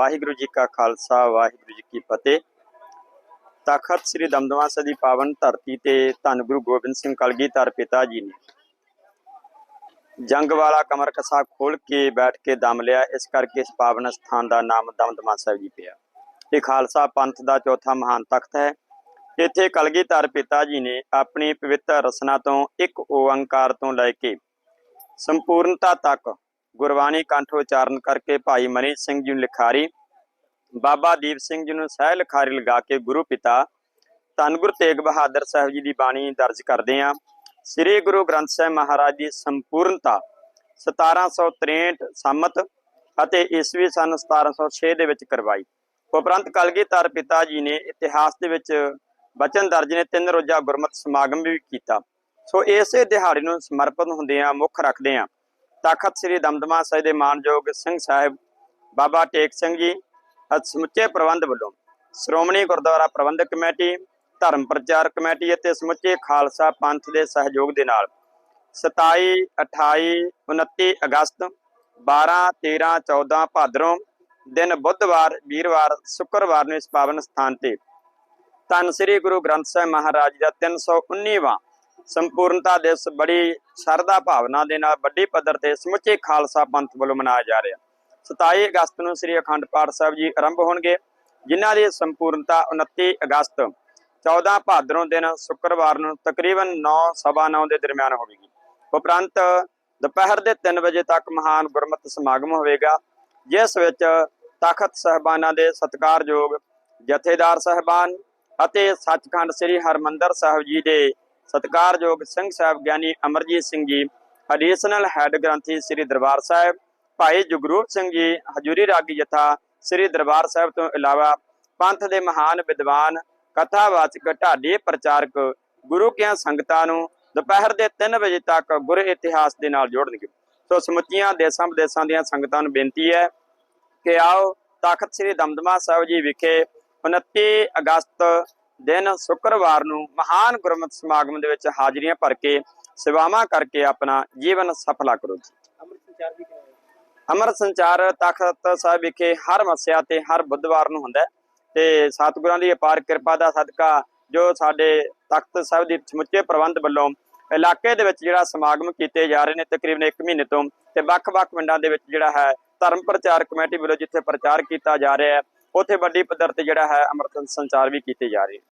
ਵਾਹਿਗੁਰੂ ਜੀ ਕਾ ਖਾਲਸਾ, ਵਾਹਿਗੁਰੂ ਜੀ ਕੀ ਫਤਿਹ। ਤਖਤ ਸ੍ਰੀ ਦਮਦਮਾ ਸਾਹਿਬ ਦੀ ਪਾਵਨ ਧਰਤੀ ਤੇ ਧੰਨ ਗੁਰੂ ਗੋਬਿੰਦ ਸਿੰਘ ਕਲਗੀਧਰ ਪਿਤਾ ਜੀ ਨੇ ਜੰਗ ਵਾਲਾ ਕਮਰ ਕਸਾ ਖੋਲ ਕੇ ਬੈਠ ਕੇ ਦਮ ਲਿਆ। ਇਸ ਕਰਕੇ ਇਸ ਪਾਵਨ ਸਥਾਨ ਦਾ ਨਾਮ ਦਮਦਮਾ ਸਾਹਿਬ ਜੀ ਪਿਆ। ਇਹ ਖਾਲਸਾ ਪੰਥ ਦਾ ਚੌਥਾ ਮਹਾਨ ਤਖਤ ਹੈ। ਇੱਥੇ ਕਲਗੀਧਰ ਪਿਤਾ ਜੀ ਨੇ ਆਪਣੀ ਪਵਿੱਤਰ ਰਸਨਾ ਤੋਂ ਇੱਕ ਓੰਕਾਰ ਤੋਂ ਲੈ ਕੇ ਸੰਪੂਰਨਤਾ ਤੱਕ ਗੁਰਬਾਣੀ ਕੰਠ ਉਚਾਰਨ ਕਰਕੇ ਭਾਈ ਮਨੀ ਸਿੰਘ ਜੀ ਨੂੰ ਲਿਖਾਰੀ ਬਾਬਾ ਦੀਪ ਸਿੰਘ ਜੀ ਨੂੰ ਸਹਿ ਲਿਖਾਰੀ ਲਗਾ ਕੇ ਗੁਰੂ ਪਿਤਾ ਧੰਨ ਗੁਰੂ ਤੇਗ ਬਹਾਦਰ ਸਾਹਿਬ ਜੀ ਦੀ ਬਾਣੀ ਦਰਜ ਕਰਦੇ ਹਾਂ। ਸ੍ਰੀ ਗੁਰੂ ਗ੍ਰੰਥ ਸਾਹਿਬ ਮਹਾਰਾਜ ਦੀ ਸੰਪੂਰਨਤਾ 1763 ਸੰਮਤ ਅਤੇ ਈਸਵੀ ਸਨ 1706 ਦੇ ਵਿੱਚ ਕਰਵਾਈ। ਉਪਰੰਤ ਕਲਗੀਧਰ ਪਿਤਾ ਜੀ ਨੇ ਇਤਿਹਾਸ ਦੇ ਵਿੱਚ ਬਚਨ ਦਰਜ ਨੇ, ਤਿੰਨ ਰੋਜ਼ਾ ਗੁਰਮਤਿ ਸਮਾਗਮ ਵੀ ਕੀਤਾ। ਸੋ ਇਸੇ ਦਿਹਾੜੇ ਨੂੰ ਸਮਰਪਿਤ ਹੁੰਦੇ ਆ ਮੁੱਖ ਰੱਖਦੇ ਆ ਤਖਤ ਸ੍ਰੀ ਦਮਦਮਾ ਸਾਹਿਬ ਦੇ ਮਾਨਯੋਗ ਸਿੰਘ ਸਾਹਿਬ, ਬਾਬਾ ਟੇਕ ਸਿੰਘ ਜੀ ਅਤੇ ਸਮੁੱਚੇ ਪ੍ਰਬੰਧ ਵੱਲੋਂ ਸ਼੍ਰੋਮਣੀ ਗੁਰਦੁਆਰਾ ਪ੍ਰਬੰਧਕ ਕਮੇਟੀ, ਧਰਮ ਪ੍ਰਚਾਰ ਕਮੇਟੀ ਅਤੇ ਸਮੁੱਚੇ ਖਾਲਸਾ ਪੰਥ ਦੇ ਸਹਿਯੋਗ ਦੇ ਨਾਲ 27 28 29 ਅਗਸਤ 12 13 14 ਭਾਦਰੋਂ ਦਿਨ ਬੁੱਧਵਾਰ, ਵੀਰਵਾਰ, ਸ਼ੁੱਕਰਵਾਰ ਨੂੰ ਇਸ ਪਾਵਨ ਸਥਾਨ ਤੇ ਧੰਨ ਸ੍ਰੀ ਗੁਰੂ ਗ੍ਰੰਥ ਸਾਹਿਬ ਮਹਾਰਾਜ ਦਾ 319ਵਾਂ ਸੰਪੂਰਨਤਾ ਦਿਵਸ ਬੜੀ ਸ਼ਰਧਾ ਭਾਵਨਾ ਦੇ ਨਾਲ ਵੱਡੀ ਪੱਧਰ ਤੇ ਸਮੁੱਚੇ ਖਾਲਸਾ ਪੰਥ ਵੱਲੋਂ ਮਨਾਇਆ ਜਾ ਰਿਹਾ। 27 ਅਗਸਤ ਨੂੰ ਸ੍ਰੀ ਅਖੰਡ ਪਾਠ ਸਾਹਿਬ ਜੀ ਆਰੰਭ ਹੋਣਗੇ, ਜਿਨ੍ਹਾਂ ਦੀ ਸੰਪੂਰਨਤਾ 29 ਅਗਸਤ 14 ਭਾਦਰੋਂ ਦਿਨ ਸ਼ੁੱਕਰਵਾਰ ਨੂੰ ਤਕਰੀਬਨ 9:30 ਦੇ ਦਰਮਿਆਨ ਹੋਵੇਗੀ। ਉਪਰੰਤ ਦੁਪਹਿਰ ਦੇ 3 ਵਜੇ ਤੱਕ ਮਹਾਨ ਗੁਰਮਤਿ ਸਮਾਗਮ ਹੋਵੇਗਾ, ਜਿਸ ਵਿੱਚ ਤਖਤ ਸਹਿਬਾਨਾਂ ਦੇ ਸਤਿਕਾਰਯੋਗ ਜਥੇਦਾਰ ਸਹਿਬਾਨ ਅਤੇ ਸੱਚਖੰਡ ਸ੍ਰੀ ਹਰਮੰਦਰ ਸਾਹਿਬ ਜੀ ਦੇ ਸਤਿਕਾਰਯੋਗ ਸਿੰਘ ਸਾਹਿਬ ਗਿਆਨੀ ਅਮਰਜੀਤ ਸਿੰਘ ਜੀ ਐਡੀਸ਼ਨਲ ਹੈੱਡ ਗ੍ਰੰਥੀ ਸ੍ਰੀ ਦਰਬਾਰ ਸਾਹਿਬ ਭਾਈ ਜਗਰੂਪ ਸਿੰਘ ਜੀ, ਹਜੂਰੀ ਰਾਗੀ ਜਥਾ ਸ੍ਰੀ ਦਰਬਾਰ ਸਾਹਿਬ ਤੋਂ ਇਲਾਵਾ ਪੰਥ ਦੇ ਮਹਾਨ ਵਿਦਵਾਨ, ਕਥਾਵਾਚਕ, ਢਾਡੀ ਪ੍ਰਚਾਰਕ, ਗੁਰੂ ਕਿਆਂ ਸੰਗਤਾਂ ਨੂੰ ਦੁਪਹਿਰ ਦੇ 3 ਵਜੇ ਤੱਕ ਗੁਰ ਇਤਿਹਾਸ ਦੇ ਨਾਲ ਜੋੜਨਗੇ। ਸੋ ਸਮੁੱਚੀਆਂ ਦੇਸ਼ਾਂ ਵਿਦੇਸ਼ਾਂ ਦੀਆਂ ਸੰਗਤਾਂ ਨੂੰ ਬੇਨਤੀ ਹੈ ਕਿ ਆਓ ਤਖਤ ਸ੍ਰੀ ਦਮਦਮਾ ਸਾਹਿਬ ਜੀ ਵਿਖੇ 29 ਅਗਸਤ ਦਿਨ ਸ਼ੁੱਕਰਵਾਰ ਨੂੰ ਮਹਾਨ ਗੁਰਮਤਿ ਸਮਾਗਮ ਦੇ ਵਿੱਚ ਹਾਜ਼ਰੀਆਂ ਭਰ ਕੇ ਸੇਵਾਵਾਂ ਕਰਕੇ ਆਪਣਾ ਜੀਵਨ ਸਫਲਾ ਕਰੋ ਜੀ। ਅਮਰ ਸੰਚਾਰ ਤਖਤ ਸਾਹਿਬ ਵਿਖੇ ਹਰ ਮੱਸਿਆ ਤੇ ਹਰ ਬੁੱਧਵਾਰ ਨੂੰ ਹੁੰਦਾ ਹੈ। ਤੇ ਸਤਿਗੁਰਾਂ ਦੀ ਅਪਾਰ ਕਿਰਪਾ ਦਾ ਸਦਕਾ ਜੋ ਸਾਡੇ ਤਖਤ ਸਾਹਿਬ ਦੇ ਸਮੁੱਚੇ ਪ੍ਰਬੰਧ ਵੱਲੋਂ ਇਲਾਕੇ ਦੇ ਵਿੱਚ ਜਿਹੜਾ ਸਮਾਗਮ ਕੀਤੇ ਜਾ ਰਹੇ ਨੇ ਤਕਰੀਬਨ 1 ਮਹੀਨੇ ਤੋਂ ਤੇ ਵੱਖ-ਵੱਖ ਪਿੰਡਾਂ ਦੇ ਵਿੱਚ ਜਿਹੜਾ ਹੈ ਧਰਮ ਪ੍ਰਚਾਰ ਕਮੇਟੀ ਵੱਲੋਂ ਜਿੱਥੇ ਪ੍ਰਚਾਰ ਕੀਤਾ ਜਾ ਰਿਹਾ ਹੈ, ਉੱਥੇ ਵੱਡੀ ਪੱਧਰ ਤੇ ਜਿਹੜਾ ਹੈ ਅੰਮ੍ਰਿਤ ਸੰਚਾਰ ਵੀ ਕੀਤੇ ਜਾ ਰਹੇ